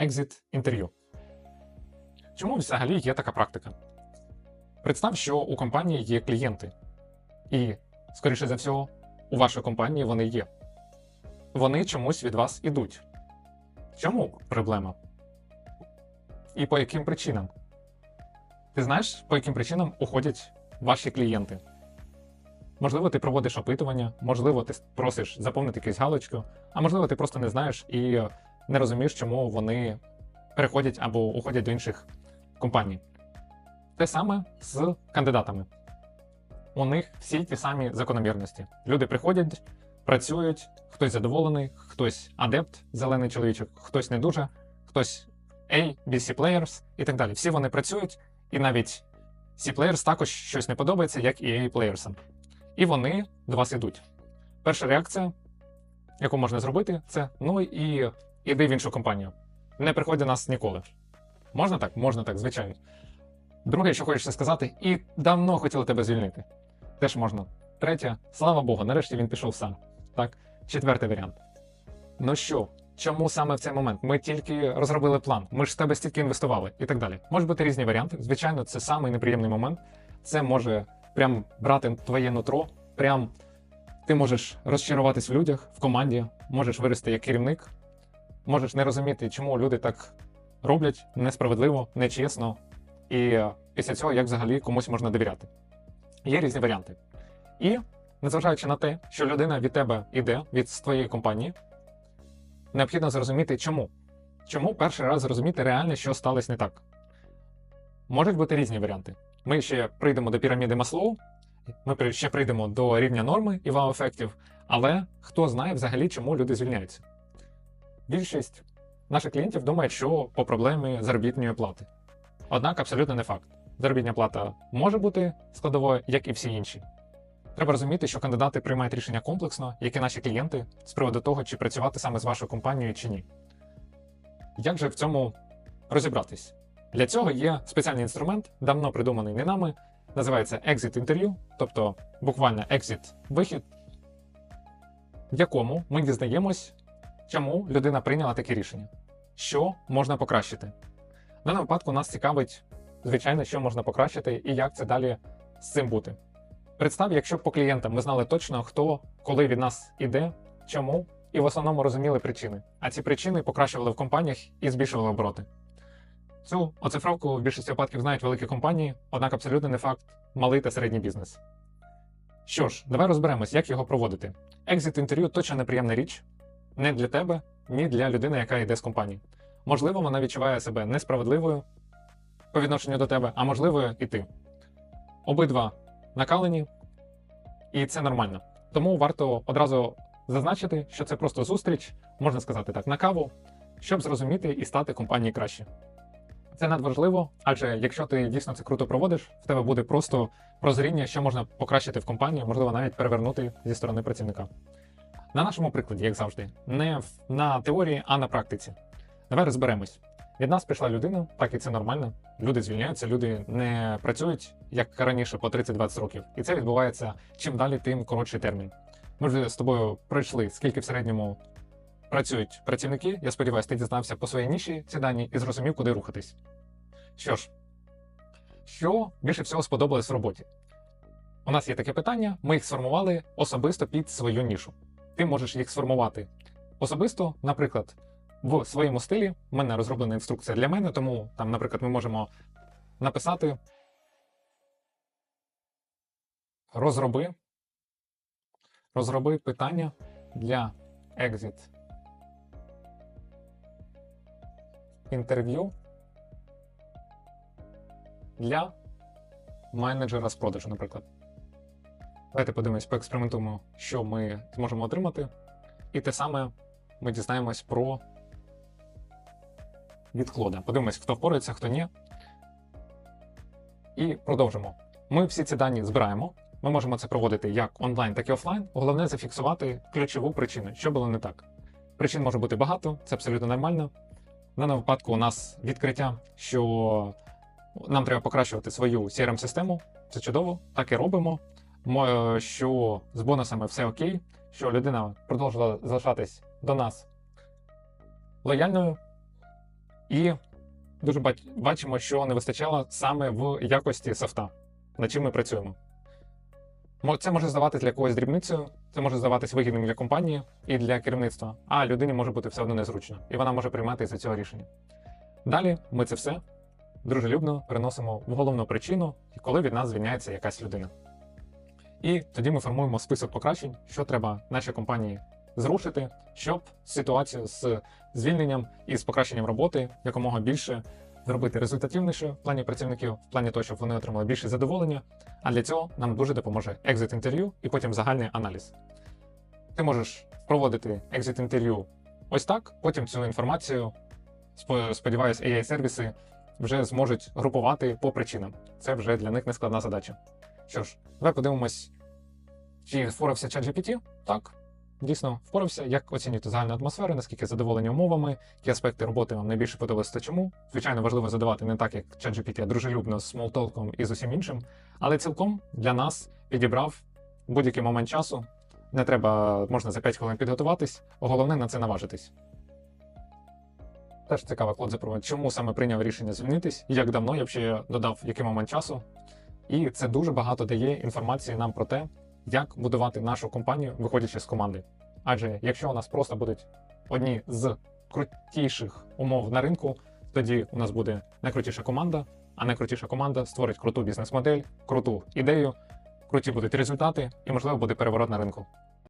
екзит інтерв'ю. Чому взагалі є така практика? Представ, що у компанії є клієнти, і, скоріше за всього, у вашій компанії вони є. Вони чомусь від вас ідуть. Чому проблема? І по яким причинам? Ти знаєш, по яким причинам уходять ваші клієнти? Можливо, ти проводиш опитування, можливо, ти просиш заповнити якусь галочку, а можливо, ти просто не знаєш і не розумієш, чому вони переходять або уходять до інших компаній. Те саме з кандидатами. У них всі ті самі закономірності. Люди приходять, працюють, хтось задоволений, хтось адепт, зелений чоловічок, хтось не дуже, хтось A, BC Players і так далі. Всі вони працюють, і навіть C Players також щось не подобається, як і A Players. І вони до вас ідуть. Перша реакція, яку можна зробити, це ну і іди в іншу компанію. Не приходь до нас ніколи. Можна так? Можна так, звичайно. Друге, що хочеться сказати, і давно хотіли тебе звільнити. Теж можна. Третє, слава Богу, нарешті він пішов сам. Так, четвертий варіант. Ну що, чому саме в цей момент? Ми тільки розробили план, ми ж з тебе стільки інвестували і так далі. Можуть бути різні варіанти. Звичайно, це самий неприємний момент. Це може прям брати твоє нутро, прям ти можеш розчаруватись в людях, в команді, можеш вирости як керівник, можеш не розуміти, чому люди так роблять несправедливо, нечесно, і після цього як взагалі комусь можна довіряти. Є різні варіанти. І незважаючи на те, що людина від тебе йде, від твоєї компанії, необхідно зрозуміти, чому. Чому перший раз зрозуміти реально, що сталося не так. Можуть бути різні варіанти. Ми ще прийдемо до піраміди Маслоу, ми ще прийдемо до рівня норми і вау-ефектів, але хто знає взагалі, чому люди звільняються. Більшість наших клієнтів думають, що по проблемі заробітної плати. Однак абсолютно не факт. Заробітня плата може бути складовою, як і всі інші. Треба розуміти, що кандидати приймають рішення комплексно, як і наші клієнти, з приводу того, чи працювати саме з вашою компанією чи ні. Як же в цьому розібратись? Для цього є спеціальний інструмент, давно придуманий не нами, називається Exit Interview, тобто буквально Exit вихід, в якому ми дізнаємось, чому людина прийняла таке рішення, що можна покращити. В даному випадку нас цікавить, звичайно, що можна покращити і як це далі з цим бути. Представ, якщо б по клієнтам ми знали точно, хто коли від нас іде, чому, і в основному розуміли причини. А ці причини покращували в компаніях і збільшували обороти. Цю оцифровку в більшості випадків знають великі компанії, однак абсолютно не факт малий та середній бізнес. Що ж, давай розберемось, як його проводити. Екзит інтерв'ю точно неприємна річ не для тебе, ні для людини, яка йде з компанії. Можливо, вона відчуває себе несправедливою по відношенню до тебе, а можливо, і ти. Обидва накалені, і це нормально. Тому варто одразу зазначити, що це просто зустріч, можна сказати так, на каву, щоб зрозуміти і стати компанії краще. Це надважливо, адже якщо ти дійсно це круто проводиш, в тебе буде просто прозріння, що можна покращити в компанії, можливо, навіть перевернути зі сторони працівника. На нашому прикладі, як завжди, не на теорії, а на практиці. Давай розберемось. Від нас прийшла людина, так і це нормально. Люди звільняються, люди не працюють як раніше по 30-20 років. І це відбувається чим далі, тим коротший термін. Ми вже з тобою пройшли, скільки в середньому працюють працівники. Я сподіваюся, ти дізнався по своїй ніші ці дані і зрозумів, куди рухатись. Що ж, що більше всього сподобалось в роботі? У нас є таке питання, ми їх сформували особисто під свою нішу. Ти можеш їх сформувати особисто, наприклад, в своєму стилі. У мене розроблена інструкція для мене, тому там, наприклад, ми можемо написати розроби, розроби питання для exit інтерв'ю для менеджера з продажу, наприклад. Давайте подивимось, поекспериментуємо, що ми зможемо отримати. І те саме ми дізнаємось про від. Подивимось, хто впорається, хто ні. І продовжимо. Ми всі ці дані збираємо. Ми можемо це проводити як онлайн, так і офлайн. Головне зафіксувати ключову причину, що було не так. Причин може бути багато, це абсолютно нормально. В даному випадку у нас відкриття, що нам треба покращувати свою crm систему Це чудово, так і робимо. Що з бонусами все окей, що людина продовжила залишатись до нас лояльною. І дуже бачимо, що не вистачало саме в якості софта, над чим ми працюємо. Це може здаватися для когось дрібницею, це може здаватись вигідним для компанії і для керівництва, а людині може бути все одно незручно, і вона може приймати із цього рішення. Далі ми це все дружелюбно переносимо в головну причину, коли від нас звільняється якась людина. І тоді ми формуємо список покращень, що треба нашій компанії зрушити, щоб ситуацію з звільненням і з покращенням роботи якомога більше зробити результативніше в плані працівників, в плані того, щоб вони отримали більше задоволення. А для цього нам дуже допоможе екзит інтерв'ю і потім загальний аналіз. Ти можеш проводити екзит інтерв'ю ось так, потім цю інформацію, спо- сподіваюсь, AI-сервіси вже зможуть групувати по причинам. Це вже для них нескладна задача. Що ж, давай подивимось, чи впорався ChatGPT? Так, дійсно впорався. Як оцінюєте загальну атмосферу, наскільки задоволені умовами, які аспекти роботи вам найбільше подобаються та чому. Звичайно, важливо задавати не так, як ChatGPT, а дружелюбно з смолтолком і з усім іншим. Але цілком для нас підібрав будь-який момент часу. Не треба, можна за 5 хвилин підготуватись, головне на це наважитись. Теж цікава Клод запровадить, чому саме прийняв рішення звільнитись, як давно я ще додав який момент часу. І це дуже багато дає інформації нам про те, як будувати нашу компанію, виходячи з команди. Адже якщо у нас просто будуть одні з крутіших умов на ринку, тоді у нас буде найкрутіша команда, а найкрутіша команда створить круту бізнес-модель, круту ідею, круті будуть результати, і можливо буде переворот на ринку.